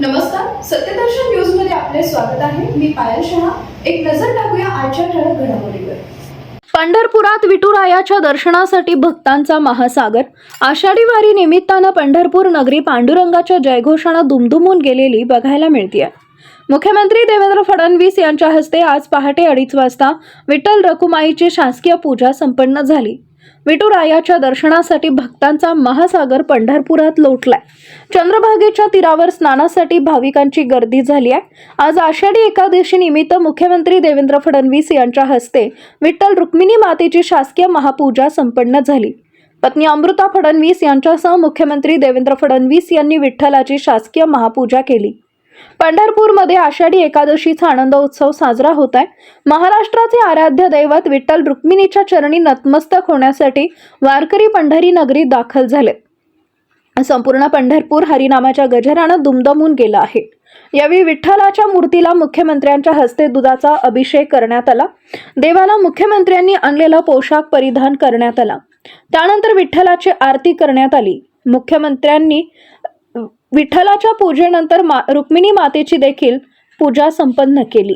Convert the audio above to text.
नमस्कार सत्यदर्शन न्यूजमध्ये आपले स्वागत आहे. मी पायल शहा. एक नजर टाकूया आजच्या ठळक घडामोडीवर. पंढरपुरात विठुरायाच्या दर्शनासाठी भक्तांचा महासागर. आषाढी वारी निमित्तानं पंढरपूर नगरी पांडुरंगाच्या जयघोषानं दुमदुमून गेलेली बघायला मिळते मुख्यमंत्री देवेंद्र फडणवीस यांच्या हस्ते आज पहाटे अडीच वाजता विठ्ठल रखुमाईची शासकीय पूजा संपन्न झाली. विठुरायाच्या दर्शनासाठी भक्तांचा महासागर पंढरपुरात लोटलाय. चंद्रभागेच्या तीरावर स्नानासाठी भाविकांची गर्दी झाली आहे. आज आषाढी एकादशी निमित्त मुख्यमंत्री देवेंद्र फडणवीस यांच्या हस्ते विठ्ठल रुक्मिणी मातेची शासकीय महापूजा संपन्न झाली. पत्नी अमृता फडणवीस यांच्यासह मुख्यमंत्री देवेंद्र फडणवीस यांनी विठ्ठलाची शासकीय महापूजा केली. पंढरपूरमध्ये आषाढी एकादशीचा आनंद उत्सव साजरा होत आहे. महाराष्ट्राचे आराध्य दैवत विठ्ठल रुक्मिणीच्या चरणी नतमस्तक होण्यासाठी वारकरी पंढरी नगरीत दाखल झाले संपूर्ण पंढरपूर हरिनामाच्या गजरानं दुमदमून गेलं आहे. यावेळी विठ्ठलाच्या मूर्तीला मुख्यमंत्र्यांच्या हस्ते दुधाचा अभिषेक करण्यात आला. देवाला मुख्यमंत्र्यांनी आणलेला पोशाख परिधान करण्यात आला. त्यानंतर विठ्ठलाची आरती करण्यात आली. मुख्यमंत्र्यांनी विठ्ठलाच्या पूजेनंतर मा रुक्मिणी मातेची देखील पूजा संपन्न केली.